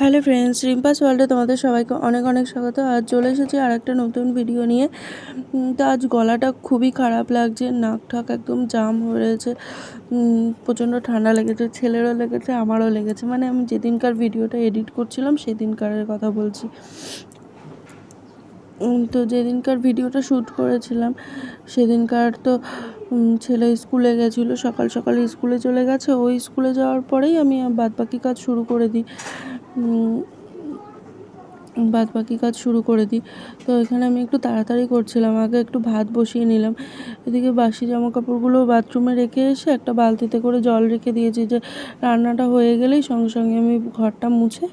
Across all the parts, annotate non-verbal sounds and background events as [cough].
Hello friends, রিম্পাস ওয়ার্ল্ডে তোমাদের সবাইকে অনেক অনেক স্বাগত। আজ চলে এসেছি আর একটা নতুন ভিডিও নিয়ে। তো আজ গলাটা খুবই খারাপ লাগছে, নাক ঠাক একদম জাম হয়ে রয়েছে। প্রচণ্ড ঠান্ডা লেগেছে, ছেলেরও লেগেছে, আমারও লেগেছে। মানে আমি যেদিনকার ভিডিওটা এডিট করছিলাম, সেদিনকারের কথা বলছি। তো যেদিনকার ভিডিওটা শ্যুট করেছিলাম, সেদিনকার তো ছেলে স্কুলে গেছিল, সকাল সকাল স্কুলে চলে গেছে। ওই স্কুলে যাওয়ার পরেই আমি বাদ বাকি কাজ শুরু করে দিই। বাদ বাকি কাজ শুরু করে দিই। তো এখানে আমি একটু তাড়াতাড়ি করছিলাম, আগে একটু ভাত বসিয়ে নিলাম। এদিকে বাসি জামা কাপড়গুলো বাথরুমে রেখে এসে একটা বালতিতে করে জল রেখে দিয়েছি যে রান্নাটা হয়ে গেলেই সঙ্গে সঙ্গে আমি ঘরটা মুছে,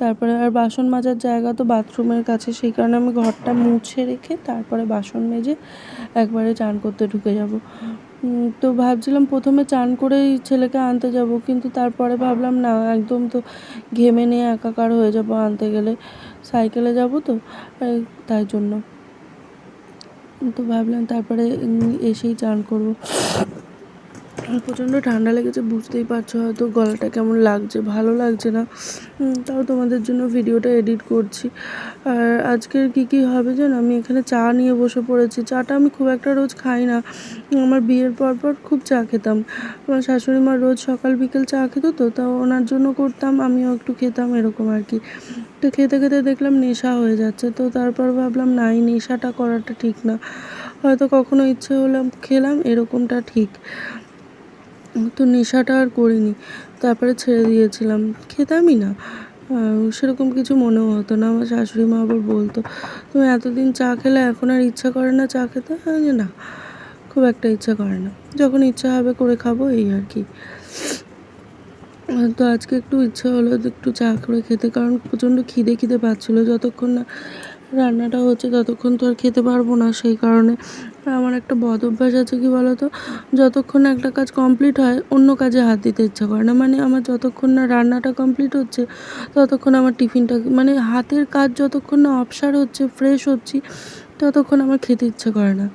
তারপরে আর বাসন মাজার জায়গা তো বাথরুমের কাছে, সেই কারণে আমি ঘরটা মুছে রেখে তারপরে বাসন মেজে একবারে চান করতে ঢুকে যাব। তো ভাবছিলাম প্রথমে চান করেই ছেলেকে আনতে যাব, কিন্তু তারপরে ভাবলাম, না, একদম তো ঘেমে নিয়ে একাকার হয়ে যাব আনতে গেলে। সাইকেলে যাব তো তাই জন্য। তো ভাবলাম তারপরে এসেই চান করব। প্রচণ্ড ঠান্ডা লেগেছে, বুঝতেই পারছ হয়তো গলাটা কেমন লাগছে, ভালো লাগছে না। তাও তোমাদের জন্য ভিডিওটা এডিট করছি। আর আজকের কী কী হবে জানো? আমি এখানে চা নিয়ে বসে পড়েছি। চাটা আমি খুব একটা রোজ খাই না। আমার বিয়ের পর পর খুব চা খেতাম। আমার শাশুড়ি মা রোজ সকাল বিকেল চা খেত তো, তা ওনার জন্য করতাম, আমিও একটু খেতাম এরকম আর কি। তো খেতে খেতে দেখলাম নেশা হয়ে যাচ্ছে, তো তারপর ভাবলাম, নাই, নেশাটা করাটা ঠিক না। হয়তো কখনো ইচ্ছে হলাম খেলাম, এরকমটা ঠিক। তো নেশাটা আর করিনি। তারপরে ছেড়ে দিয়েছিলাম। খেতামই না। সেরকম কিছু মনেও হতো না। আমার শাশুড়ি মা আবার বলতো তুমি এতদিন চা খেলে এখন আর ইচ্ছা করে না চা খেতে? যে, না খুব একটা ইচ্ছা করে না। যখন ইচ্ছা হবে করে খাব এই আর কি। তো আজকে একটু ইচ্ছা হলো একটু চা করে খেতে কারণ প্রচণ্ড খিদে খিদে পাচ্ছিলো। যতক্ষণ না রান্নাটা হচ্ছে ততক্ষণ তো আর খেতে পারব না। সেই কারণে আমার একটা বদ অভ্যাস আছে কি বলতো? যতক্ষণ একটা কাজ কমপ্লিট হয়, অন্য কাজে হাত দিতে ইচ্ছা করে না। মানে আমার যতক্ষণ না রান্নাটা কমপ্লিট হচ্ছে, ততক্ষণ আমার টিফিনটা মানে হাতের কাজ যতক্ষণ না অপসার হচ্ছে ফ্রেশ হচ্ছি, ততক্ষণ আমার খেতে ইচ্ছে করে না।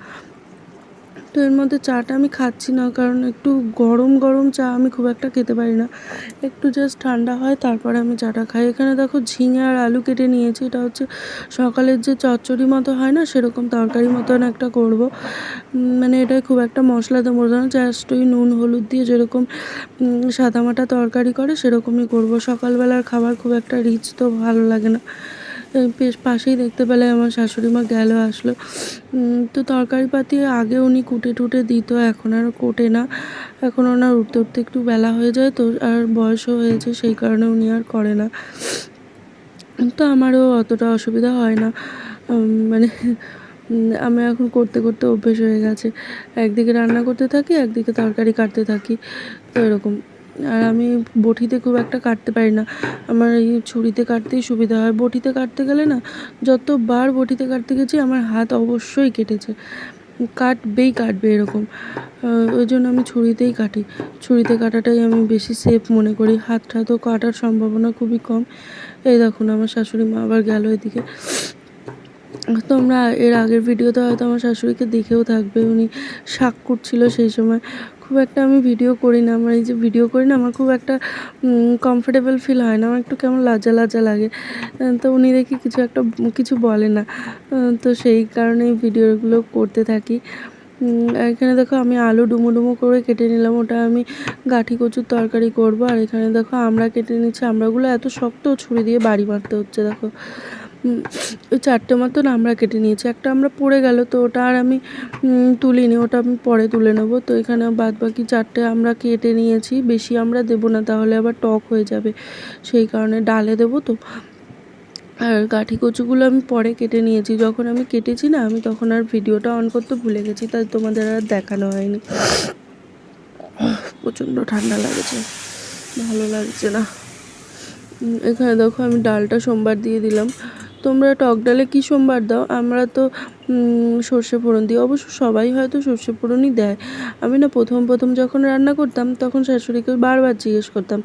তো এর মধ্যে চাটা আমি খাচ্ছি না, কারণ একটু গরম গরম চা আমি খুব একটা খেতে পারি না। একটু জাস্ট ঠান্ডা হয়, তারপরে আমি চাটা খাই। এখানে দেখো ঝিঙে আর আলু কেটে নিয়েছি, এটা হচ্ছে সকালের যে চচ্চড়ি মতো হয় না, সেরকম তরকারি মতন একটা করব। মানে এটা খুব একটা মশলা দেবো না জাস্ট ওই নুন, হলুদ দিয়ে যেরকম সাদামাটা তরকারি করে, সেরকমই করব। সকালবেলার খাবার খুব একটা রিচ তো ভালো লাগে না। পাশেই দেখতে পেলে আমার শাশুড়ি মা গেল আসলো। তো তরকারি পাতি আগে উনি কুটে টুটে দিত, এখন আর কোটে না। এখন ওনার উঠতে উঠতে একটু বেলা হয়ে যায় তো, আর বয়সও হয়েছে, সেই কারণে উনি আর করে না। তো আমারও অতটা অসুবিধা হয় না। মানে আমি এখন করতে করতে অভ্যেস হয়ে গেছে। একদিকে রান্না করতে থাকি, একদিকে তরকারি কাটতে থাকি, তো এরকম। আর আমি বটিতে খুব একটা কাটতে পারি না। আমার এই ছুরিতে কাটতেই সুবিধা হয়। বটিতে কাটতে গেলে না, যতবার বটিতে কাটতে গেছি, আমার হাত অবশ্যই কেটেছে। কাটবেই কাটবে এরকম। ওই জন্য আমি ছুরিতেই কাটি। ছুরিতে কাটাটাই আমি বেশি সেফ মনে করি। হাত টাতও কাটার সম্ভাবনা খুবই কম। এই দেখুন, আমার শাশুড়ি মা আবার গেল এদিকে। তোমরা এর আগের ভিডিওতে হয়তো আমার শাশুড়িকে দেখেও থাকবে। উনি শাক করছিল সেই সময়। খুব একটা আমি ভিডিও করি না। আমার এই যে ভিডিও করি না, আমার খুব একটা কমফোর্টেবল ফিল হয় না। আমার একটু কেমন লজ্জা লজ্জা লাগে। তো উনি দেখি কিছু একটা, কিছু বলে না। তো সেই কারণে ভিডিওগুলো করতে থাকি। এখানে দেখো আমি আলু ডুমো ডুমো করে কেটে নিলাম। ওটা আমি গাঠি কচুর তরকারি করব। আর এখানে দেখো আমরা কেটে নিচ্ছি। আমরাগুলো এত শক্ত ছুরি দিয়ে বাড়ি মারতে হচ্ছে, দেখো। চারটে মতন আমরা কেটে নিয়েছি। একটা আমরা পড়ে গেল, তো ওটা আর আমি তুলিনি, ওটা আমি পরে তুলে নেব। তো এখানে বাদ বাকি চারটে আমরা কেটে নিয়েছি। বেশি আমরা দেবো না, তাহলে আবার টক হয়ে যাবে। সেই কারণে ডালে দেবো তো। আর কাঠি কচুগুলো আমি পরে কেটে নিয়েছি। যখন আমি কেটেছি না, আমি তখন আর ভিডিওটা অন করতে ভুলে গেছি, তাই তোমাদের আর দেখানো হয়নি। প্রচণ্ড ঠান্ডা লাগছে। ভালো লাগছে না। এখানে দেখো আমি ডালটা সোমবার দিয়ে দিলাম। তোমরা টক ডালে কী সোমবার দাও? আমরা তো সর্ষে ফোড়ন দিই। অবশ্য সবাই হয়তো সর্ষে ফোড়নই দেয়। আমি না প্রথম প্রথম যখন রান্না করতাম, তখন শাশুড়িকে বারবার জিজ্ঞেস করতাম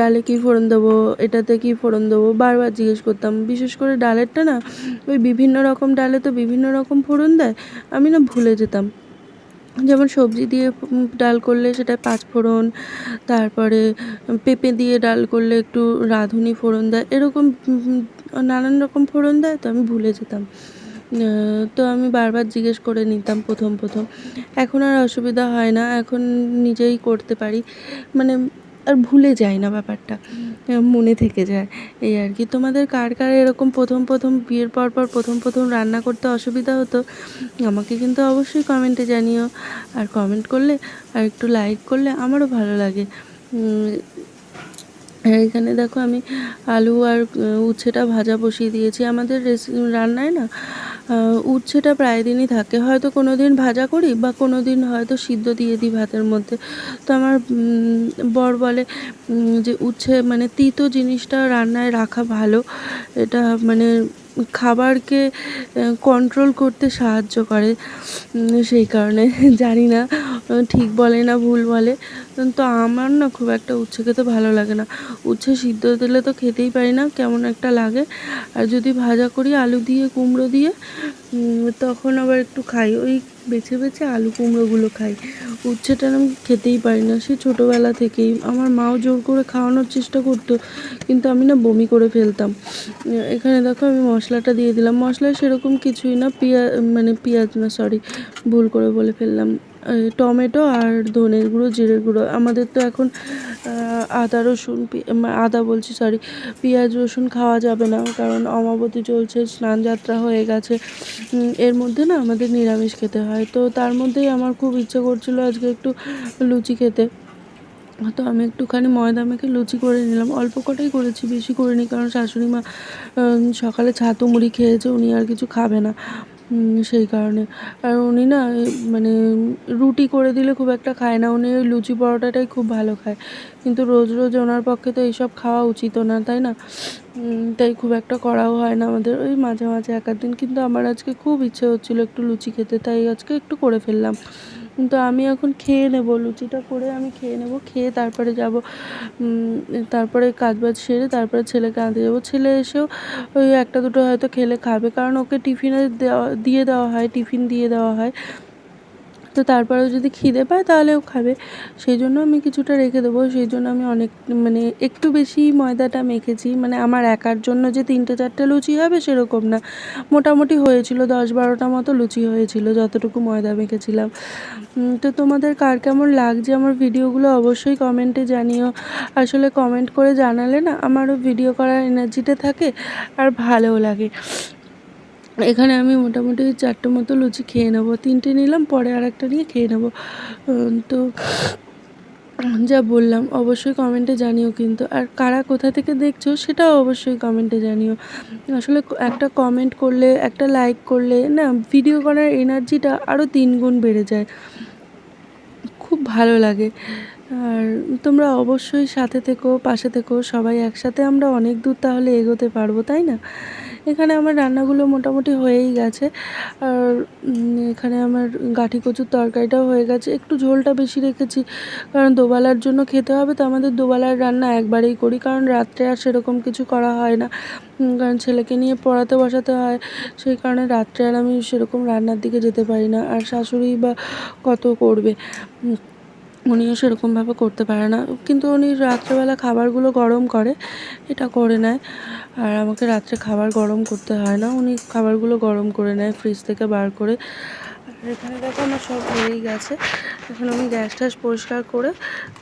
ডালে কী ফোড়ন দেবো, এটাতে কী ফোড়ন দেবো, বারবার জিজ্ঞেস করতাম। বিশেষ করে ডালেরটা না, ওই বিভিন্ন রকম ডালে তো বিভিন্ন রকম ফোড়ন দেয়। আমি না ভুলে যেতাম। যেমন সবজি দিয়ে ডাল করলে সেটা পাঁচফোড়ন তারপরে পেঁপে দিয়ে ডাল করলে একটু রাঁধুনি ফোড়ন দেয়, এরকম নানান রকম ফোড়ন দেয়, তো আমি ভুলে যেতাম। তো আমি বারবার জিজ্ঞেস করে নিতাম প্রথম প্রথম। এখন আর অসুবিধা হয় না, এখন নিজেই করতে পারি। মানে আর ভুলে যাই না ব্যাপারটা। মনে থেকে যায়, এই আর কি। তোমাদের কার কার এরকম প্রথম প্রথম বিয়ের পর পর প্রথম প্রথম রান্না করতে অসুবিধা হতো, আমাকে কিন্তু অবশ্যই কমেন্টে জানিও। আর কমেন্ট করলে আর একটু লাইক করলে আমারও ভালো লাগে। এখানে দেখো আমি আলু আর উচ্ছেটা ভাজা বসিয়ে দিয়েছি। আমাদের রেসি, রান্নায় না উচ্ছেটা প্রায় দিনই থাকে। হয়তো কোনো দিন ভাজা করি বা কোনো দিন হয়তো সিদ্ধ দিয়ে দিই ভাতের মধ্যে। তো আমার বর বলে যে উচ্ছে মানে তিতো জিনিসটা রান্নায় রাখা ভালো। এটা মানে খাবারকে কন্ট্রোল করতে সাহায্য করে। সেই কারণে, [laughs] জানি না ঠিক বলে না, ভুল বলে। তো আমার না খুব একটা উচ্ছে খেতে ভালো লাগে না। উচ্ছে সিদ্ধ দিলে তো খেতেই পারি না, কেমন একটা লাগে। আর যদি ভাজা করি, আলু দিয়ে, কুমড়ো দিয়ে তখন আবার একটু খাই। ওই বেছে বেছে আলু কুমড়োগুলো খাই। উচ্ছেটা আমি খেতেই পারি না। সে ছোটোবেলা থেকেই। আমার মাও জোর করে খাওয়ানোর চেষ্টা করতো, কিন্তু আমি না বমি করে ফেলতাম। এখানে দেখো আমি মশলাটা দিয়ে দিলাম। মশলায় সেরকম কিছুই না। পেঁয়াজ মানে পেঁয়াজ না সরি ভুল করে বলে ফেললাম। টমেটো আর ধনের গুঁড়ো, জিরের গুঁড়ো। আমাদের তো এখন আদা, রসুন আদা বলছি সরি পেঁয়াজ, রসুন খাওয়া যাবে না কারণ অমাবতী চলছে, স্নান যাত্রা হয়ে গেছে। এর মধ্যে না আমাদের নিরামিষ খেতে হয়। তো তার মধ্যেই আমার খুব ইচ্ছে করছিল আজকে একটু লুচি খেতে। তো আমি একটুখানি ময়দা মেখে লুচি করে নিলাম। অল্প কটাই করেছি, বেশি করিনি কারণ শাশুড়ি মা সকালে ছাতু মুড়ি খেয়েছে, উনি আর কিছু খাবে না। সেই কারণে। আর উনি না মানে রুটি করে দিলে খুব একটা খায় না। উনি ওই লুচি পরোটাটাই খুব ভালো খায়। কিন্তু রোজ রোজ ওনার পক্ষে তো এইসব খাওয়া উচিত না, তাই না? তাই খুব একটা করাও হয় না আমাদের। ওই মাঝে মাঝে এক দিন। কিন্তু আমার আজকে খুব ইচ্ছে হচ্ছিল একটু লুচি খেতে, তাই আজকে একটু করে ফেললাম। কিন্তু আমি এখন খেয়ে নেব, লুচিটা করে আমি খেয়ে নেব, খেয়ে তারপরে যাব তারপরে কাজ বাজ সেরে তারপরে ছেলেকে আনতে যাব। ছেলে এসেও ওই একটা দুটো হয়তো খেলে খাবে, কারণ ওকে টিফিনে দেওয়া, দিয়ে দেওয়া হয়, টিফিন দিয়ে দেওয়া হয়। তো তারপরেও যদি খিদে পায় তাহলেও খাবে। সেই জন্য আমি কিছুটা রেখে দেবো। সেই জন্য আমি অনেক মানে একটু বেশি ময়দাটা মেখেছি। মানে আমার একার জন্য যে তিনটে চারটে লুচি হবে সেরকম না। মোটামুটি হয়েছিল, দশ বারোটা মতো লুচি হয়েছিল যতটুকু ময়দা মেখেছিলাম। তো তোমাদের কার কেমন লাগছে আমার ভিডিওগুলো অবশ্যই কমেন্টে জানিও। আসলে কমেন্ট করে জানালে না আমারও ভিডিও করার এনার্জিটা থাকে আর ভালোও লাগে। এখানে আমি মোটামুটি চারটে মতো লুচি খেয়ে নেব। তিনটে নিলাম, পরে আর একটা নিয়ে খেয়ে নেব। তো যা বললাম, অবশ্যই কমেন্টে জানিও কিন্তু। আর কারা কোথা থেকে দেখছ সেটাও অবশ্যই কমেন্টে জানিও। আসলে একটা কমেন্ট করলে, একটা লাইক করলে, না ভিডিও করার এনার্জিটা আরও তিন গুণ বেড়ে যায়। খুব ভালো লাগে। আর তোমরা অবশ্যই সাথে থেকো, পাশে থেকো। সবাই একসাথে আমরা অনেক দূর তাহলে এগোতে পারব, তাই না? এখানে আমার রান্নাগুলো মোটামুটি হয়েই গেছে। আর এখানে আমার গাঠি কচুর তরকারিটাও হয়ে গেছে। একটু ঝোলটা বেশি রেখেছি, কারণ দোবেলার জন্য খেতে হবে, তো আমাদের দোবেলার রান্না একবারেই করি, কারণ রাত্রে আর সেরকম কিছু করা হয় না। কারণ ছেলেকে নিয়ে পড়াতে বসাতে হয়, সেই কারণে রাত্রে আর আমি সেরকম রান্নার দিকে যেতে পারি না। আর শাশুড়ি বা কত করবে? উনিও সেরকমভাবে করতে পারে না। কিন্তু উনি রাত্রেবেলা খাবারগুলো গরম করে, এটা করে নেয়। আর আমাকে রাত্রে খাবার গরম করতে হয় না। উনি খাবারগুলো গরম করে নেয় ফ্রিজ থেকে বার করে। আর এখানে দেখো আমার সব হয়েই গেছে। এখন আমি গ্যাস ট্যাস পরিষ্কার করে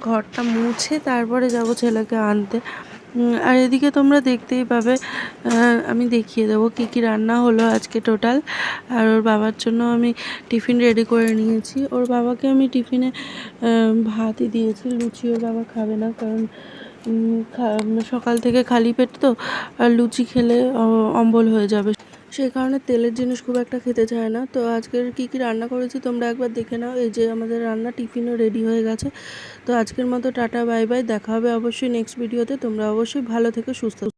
ঘরটা মুছে তারপরে যাব ছেলেকে আনতে। আর এদিকে তোমরা দেখতেই পাবে আমি দেখিয়ে দেবো কি কি রান্না হলো আজকে টোটাল আর ওর বাবার জন্য আমি টিফিন রেডি করে নিয়েছি। ওর বাবাকে আমি টিফিনে ভাতই দিয়েছি, লুচি ওর বাবা খাবে না কারণ সকাল থেকে খালি পেট তো, আর লুচি খেলে অম্বল হয়ে যাবে। সেই কারণে তেলের জিনিস খুব একটা খেতে চায় না। তো আজকের কি কি রান্না করেছি তোমরা একবার দেখে নাও। এই যে আমাদের রান্না টিফিনও রেডি হয়ে গেছে। তো আজকের মতো টাটা, বাই বাই। দেখা হবে অবশ্যই নেক্সট ভিডিওতে তোমরা অবশ্যই ভালো থেকে, সুস্থ